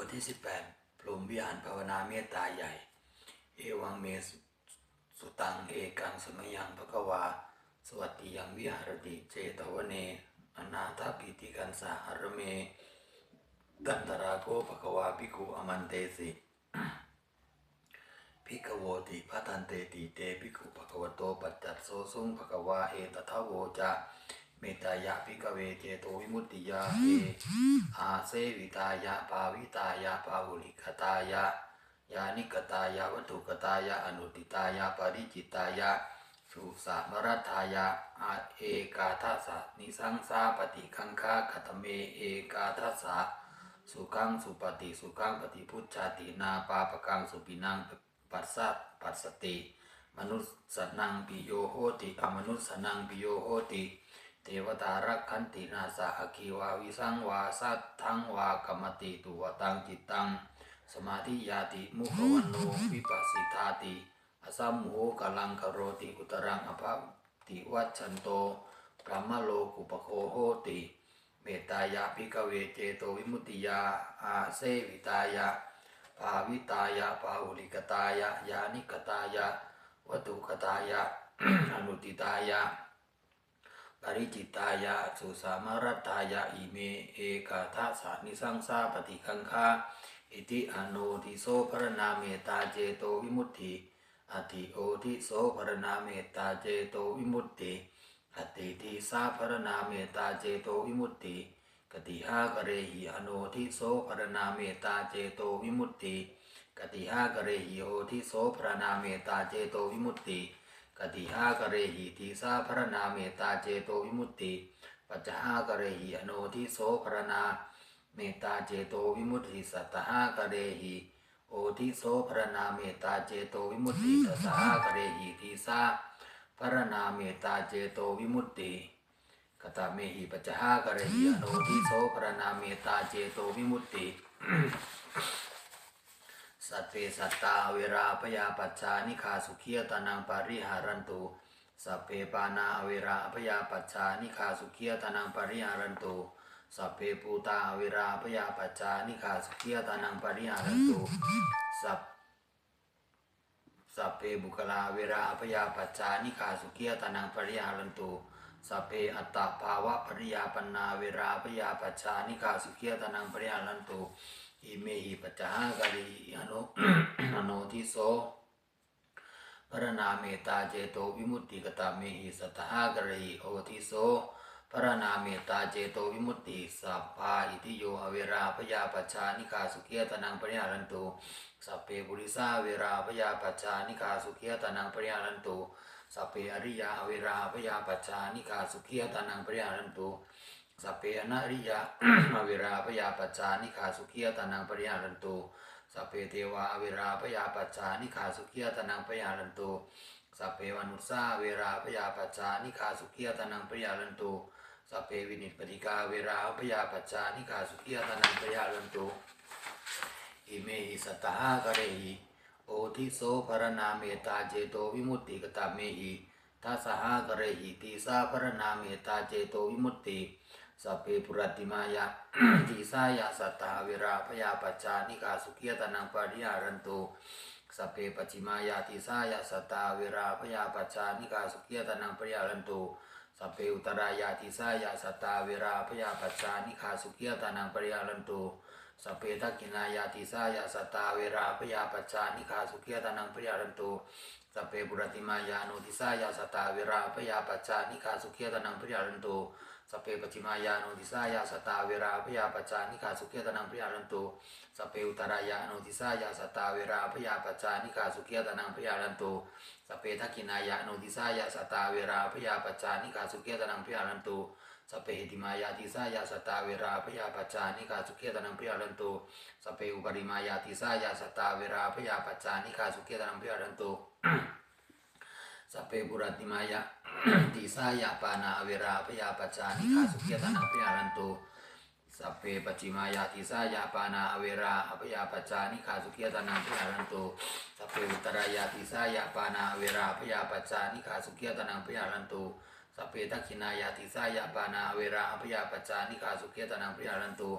บทที่ 18พรหมวิหารภาวนาเมตตาใหญ่ เอวังเมสุสุตังเอกังสมยังภควา สวัสดียังวิหารติเจตวเน อนาถปิติกันสาหรเมกันตราโกภควาภิกขุอมันเตสิภิกขโวติพัทันเตติเตภิกขุภควโตปัจจัตโสสุงภควาเอตทะโวจะ เมตายะภิกเวเจโตวิมุตติยาเออาเซวิตายะปาวิตายะปาวุลิกตายะยานิกตายะวัตถุกตายะอนุติตายะปริจิตายะสุสามรัตายะอาเอกาทัสสะนิสังสาปฏิคังคาคตเมเอกาทัสสะสุขังสุปฏิสุขังปฏิพุทธาตินาปาปกังสุปินังปัสสะปัสสติ มนุสสนังปิโยโหติอมนุสสนังปิโยโหติ ทวตารักขันตินาสาอคีวาวิสังวาสัตทังวากรรมติตุวตังจิตตัง สมาธิยาติมุขวันโนวิปัสสิทาติอสัมโหกลังกโรติอุตรังอภาติวัชชันโตพระมโลกุปโคโหติ เมตตายะพิกเวเจโตวิมุติยาอาเซวิตายะภาวิตายะภาหุลิกตายะยานิกตายะวัตุกตายะอนุติตายะ ปริจิตายะสุสามรัตตายะอิเมเอกาทัสานิสังสาปฏิคังคาอิติอโนทิโสพรณาเมตตาเจโตวิมุตติอธิโอทิโสพรณาเมตตาเจโตวิมุตติอติทิสาพรณาเมตตาเจโตวิมุตติกติหากเรหิอโนทิโสพรณาเมตตาเจโตวิมุตติกติหากเรหิโอทิโสพรณาเมตาเจโตวิมุตติ กติหากะเรหิทิสาพรณาเมตตาเจโตวิมุตติปัจจหากะเรหิอโนทิโสัตว์สัตตาเรหิโอทิโสพรณาเมตตาเจโตวิมุตติตัสสหากะเรหิทิสาพระนาเมตตาเจโตวิมุตติกตาเมหิปัจจหากะเรหิอโนทิโสพระนาเมตตาเวราปยาปัจจานิคาสุขียตานังปาริหารันตุสัพเพปานาเวราปยาปัจจานิคาสุขียตานังปาริหารันตุสัพเพปูตาเวราปยาปัจจานิคาสุขียตานังปาริหารันตุสัพสัพเพบุคลาเวราพยาปัจจานิคาสุขียตานังปริยารันตุสัพเพอัตตาภาวะปริยาปนาเวราพยาปัจจานิคาสุขียตานังปริยารันตุอิเมหิปัจจากะริ โอทิโสพระนาเมตตาเจโตวิมุตติกตาเมหิสัตตหากริโอทิโสพระนาเมตตาเจโตวิมุตติสัพพาอิติโยอเวราพยาปัจจานิคาสุขียตานังปริยารันตุสัพเพบุริสาเวราพยาปัจจานิคาสุขียตานังปริยารันตุสัพเพอริยาเวราพยาปัจจานิคาสุขียตานังปริยารันตุสัพเพอนาริยาเวราพยาปัจจานิคาสุขียตานังปริยารันตุ สัพเพเทวาเวราพยาปัจจานิคาสุขียตนังปยารันตุสัพเพวนุสาเวราพยาปัจจานิคาสุขียตนังปยารันตุสัพเพวินิปฏิกาเวราพยาปัจจานิคาสุขียตนังปยารันตุอิเมหิสตตหากเรหิโอทิโสภรณาเมตาเจโตวิมุตติกตาเมหิทัสหากเรหิติสาภรณาเมตาเจโตวิมุตติ สัพเพปุรติมายะติสายาสัตตาเวราพยาปัจจานิกาสุขียตานังปาริยารันตุสัพเพปัจจิมายาติสายาสัตตาเวราพยาปัจจานิกาสุขียตานังปาริยารันตุสัพเพอุตรายาติสายาสัตตาเวราพยาปัจจานิกาสุขียตานังปาริยารันตุสัพเพทักกินายาติสายาสตตาเวราพยาปัจจานิคาสุขียตานังปริยารันตุสัพเพบุรติมายานุติสายาสตตาเวราพยาปัจจานิคาสุขียตานังปริยารันตุ สเพปจิมายานุติสายาสตาเวราพยาปจานิคาสุขียตานังปริยารันตุสเพอุตรายานุติสายาสตาเวราพยาปจานิคาสุขียตานังปริยารันตุสเพทักินายานุติสายาสตาเวราพยาปจานิคาสุขียตานังปริยารันตุสเพหิติมายาติสายาสตาเวราพยาปจานิกาสุเกตนังพยารันตุสเพอุปริมายาติสายาสตาเวราพยาปจานิกาสุเกตนังพยารันตุ สัพเพบุรติมายาติสายาปานาเวราพยาปจานิกาสุเกตานังพยารันตุสัพเพปัจจิมายาติสายาปานาเวราอภยาปจานิกาสุเกตานังพยารันตุสัพเพอุตรายาติสายาปานาเวราพยาปจานิกาสุเกตานังพยารันตุสัพเพทักขินายาติสายาปานาเวราอภยาปจานิคาสุเกตานังปริยารันตุ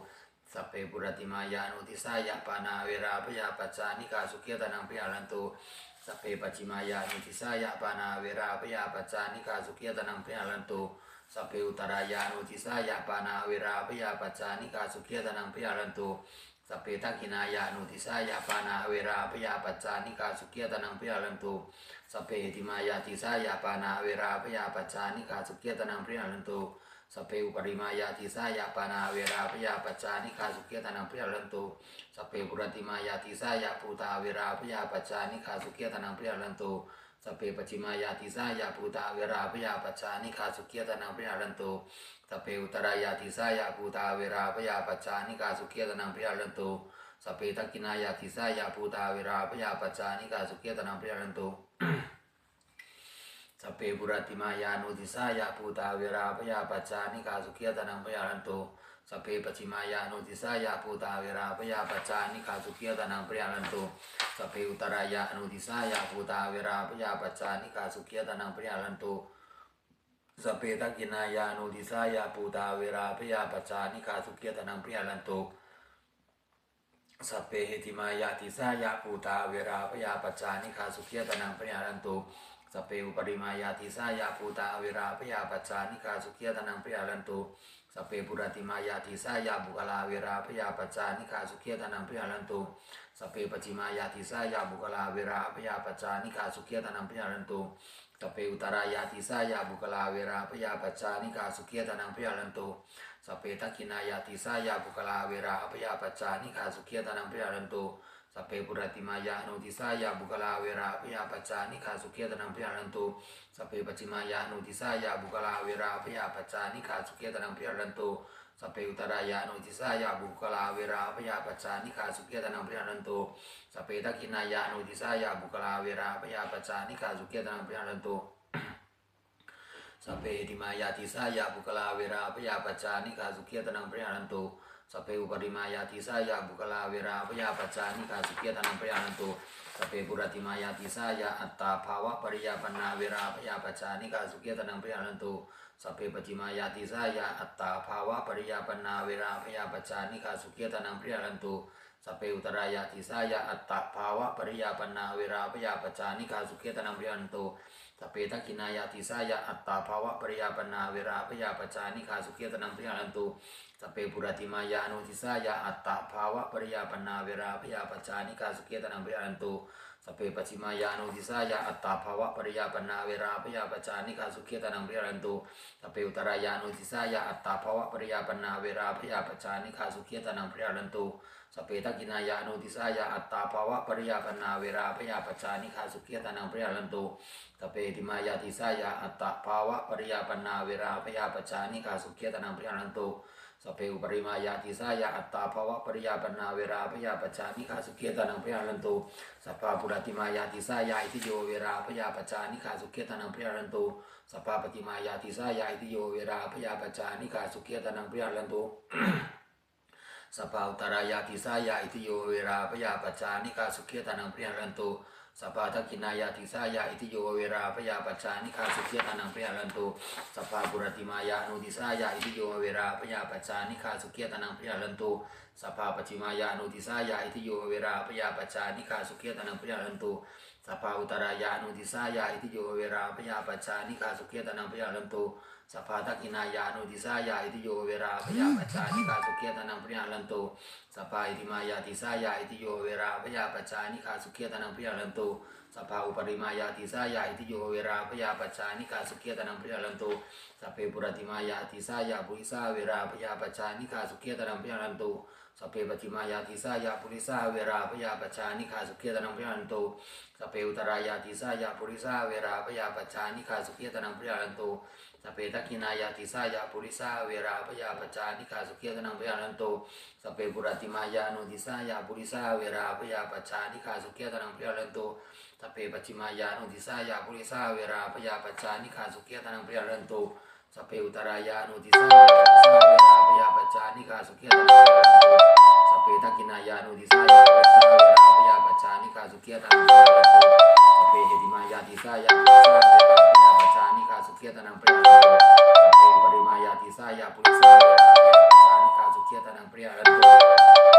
สัพเพปุรติมายานุทิสายะปานาเวราพยาปจานิกาสุขียตานังพยาลันตุ สัพเพปจิมายานุทิสายะปานาเวราพยาปัจจานิกาสุขียตนังพยาลันตุสัพเพอุตรายานุทิสายะปานาเวราพยาปัจจานิกาสุขียตนังพยาลันตุสัพเพทักขินายานุทิสายะปานาเวราพยาปัจจานิกาสุขียตนังพยาลันตุสัพเพหิติมายาติสายะปานาเวราพยาปัจจานิกาสุขียตนังพยาลันตุ สเพอุปริมายาติสายาปานาเวราพยาปัจจานิคาสุเกตานังพยาลันตุสพเพปุรติมายาติสายาภูตาเวราพยาปัจจานิคาสุเกตานังพยาลันตุสเพปจิมายาติสายาภูตาเวราพยาปัจจานิคาสุเกตานังพยาลันตุสเพอุตรายาติสายาภูตาเวราพยาปัจจานิคาสุเกตานังพยาลันตุสเพทักกินายาติสายาภูตาเวราพยาปัจจานิคาสุเกตานังพยาลันตุ สัพเพปุรติมายานุติสายาภูตาเวราพยาปัจจานิกาสุขียตนังพยาลันโตสัพเพปจิมายานุติสายาภูตาเวราพยาปัจจานิกาสุขียตนังพยาลันโตสัพเพอุตรายานุติสายาภูตาเวราพยาปัจจานิกาสุขียตนังพยาลันโตสัพเพตักินายานุติสายาภูตาเวราพยาปัจจานิกาสุขียตนังพยาลันโตสัพเพเหติมายาติสายาปูตาเวราพยาปัจจานิคาสุขียตนังพยารันโต สเพอุปริมายาติสายาปูตาเวราพยาปัจจานิคาสุขียตนังพยารันตุสเพปุรติมายาติสายาบุกลาเวราพยาปัจจานิคาสุขียตนังพยารันตุสเพปจิมายาติสายาบุกลาเวราพยาปัจจานิคาสุขียตนังพยารันตุสเพอุตรายาติสายาบุกลาเวราพยาปัจจานิคาสุขียตนังพยารันตุสเพทักินายาติสายาบุกลาเวราอภยาปัจจานิคาสุขียตานังพยารันตสัพ เพปุรติมายานุติสายาบุกลาเวราอภยาปัจจานิคาสุขียตานังพยารันโตสัพเพปัจจิมายานุติสายาบุกลาเวราอภยาปัจจานิคาสุขียตานังพยารันโตสัพเพอุตรายานุติสายาบุกลาเวราอภยาปัจจานิคาสุขียตานังพยารันโตสัพเพทักขินายานุติสายาบุกลาเวราอภยาปัจจานิคาสุขียตานังพยารันโตสัพเพติมายาติสายาบุกลาเวราพยาปัจจานิกาสุขียตนังพยานันตุ สัพเพอุปริมายาติสายาบุกลาเวราพยาปัจจานิกาสุขียตนังพยานันตุสัพเพปุรติมายาติสายาอัตตาภาวะปริยาปนาเวราพยาปัจจานิกาสุขียตนังพยานันตุสัพเพปจิมายาติสายาอัตตาภาวะปริยาปนาเวราพยาปัจจานิกาสุขียตนังพยานันตุสัพเพอุตรายาติสายาอัตตาภาวะปริยาปนาเวราพยาปัจจานิกาสุขียตนังพยานันตุสพเพทักขินายาติสายะอัตตาภาวะปริยาปนาเวราพยาปจานิคาสุขียตนังพยานันตุ สเพปุรติมายานุทิสายะอัตตาภาวะปริยาปนาเวราพยาปจานิคาสุขียตนังพยานันตุสเพปจิมายานุทิสายะอัตตาภาวะปริยาปนาเวราพยาปจานิคาสุขียตนังพยานันตุสเพอุตรายานุทิสายะอัตตาภาวะปริยาปนาเวราพยาปจานิคาสุขียตนังพยานันตุสเพทักขินายานุทิสายะอัตตาภาวะปริยาปนาเวราพยาปจานิคาสุขียตนังพยานันตุสเพติมายาติสายาอัตตภาวะปริยาปนาเวราพยาปจานิกาสุขียตนังพยานันตุ สเพอุปริมายาติสายาอัตตภวะปริยาปนาเวราพยาปจานิกาสุขียตนังพยานันตุสัพพะปุรติมายาติสายาอิติโยเวราพยาปจานิกาสุขียตนังพยานันตุสัพพะปฏิมายาติสายาอิติโยเวราพยาปจานิกาสุขียตนังพยานันตุสภาอุตรายาติสายาอิติโยเวราพยาปจานิกาสุขียตานังพยารันตุ สภาทักินายาติสายาอิติโยเวราพยาปัจจานิคาสุขียตานังพยารันตุสภาปุรติมายานุติสายาอิติโยเวราพยาปัจจานิคาสุขียตานังพยารันตุ สภาปจิมายานุติสายาอิติโยเวราพยาปัจจานิกาสุขียตานังพยารันตุสภาอุตรายานุติสายาอิติโยเวราพยาปัจจานิกาสุขียตานังพยารันตุสภาทักินายานุติสายาอิติโยเวราพยาปัจจานิกาสุขียตนังพยาลันโตสภาอิติมายาติสายาอิติโยเวราพยาปัจจานิกาสุขียตนังพยาลันโต สภาอุปริมายาติสายาอิติโยเวราพยาปัจจานิกาสุขียตนังพยาลันโตสพเพปุรติมายาติสายาปุริสาเวราพยาปัจจานิกาสุขียตนังพยาลันโตสพเพปจิมายาติสายาปุริสาเวราพยาปัจจานิกาสุขียตนังพยาลันโตสพเพอุตรายาติสายาปุริสาเวราพยาปัจจานิกาสุขียตนังพยาลันโตสพเพทักขินายาติสายาปุริสาเวราพยาปัจจานิคาสุขียตนังพยานันโตสพเพปุรติมายานุติสายาปุริสาเวราพยาปัจจานิคาสุขียตนังพยานันโต ตเปปัจิมายานุทิสายาปุริสาเวราพยาปัจจานิขาสุเกียตานังปริยรันตุสเปอุตรายานุทิสายาภิสาเวราพยาปัจจานิขาสุเกียตานังปริยรันตุสเปตกินายานุทิสายาภิสาเวราพยาปัจจานิขาสุเกียตานังปริยรันตุสเปเหติมายาทิสายาภิสาเวราพยาปัจจานิขาสุเกียตานังปริยรันตุสเปปริมายาทิสายาปุริสาเวราพยาปัจจานิขาสุเกียตานังปริยรันตุ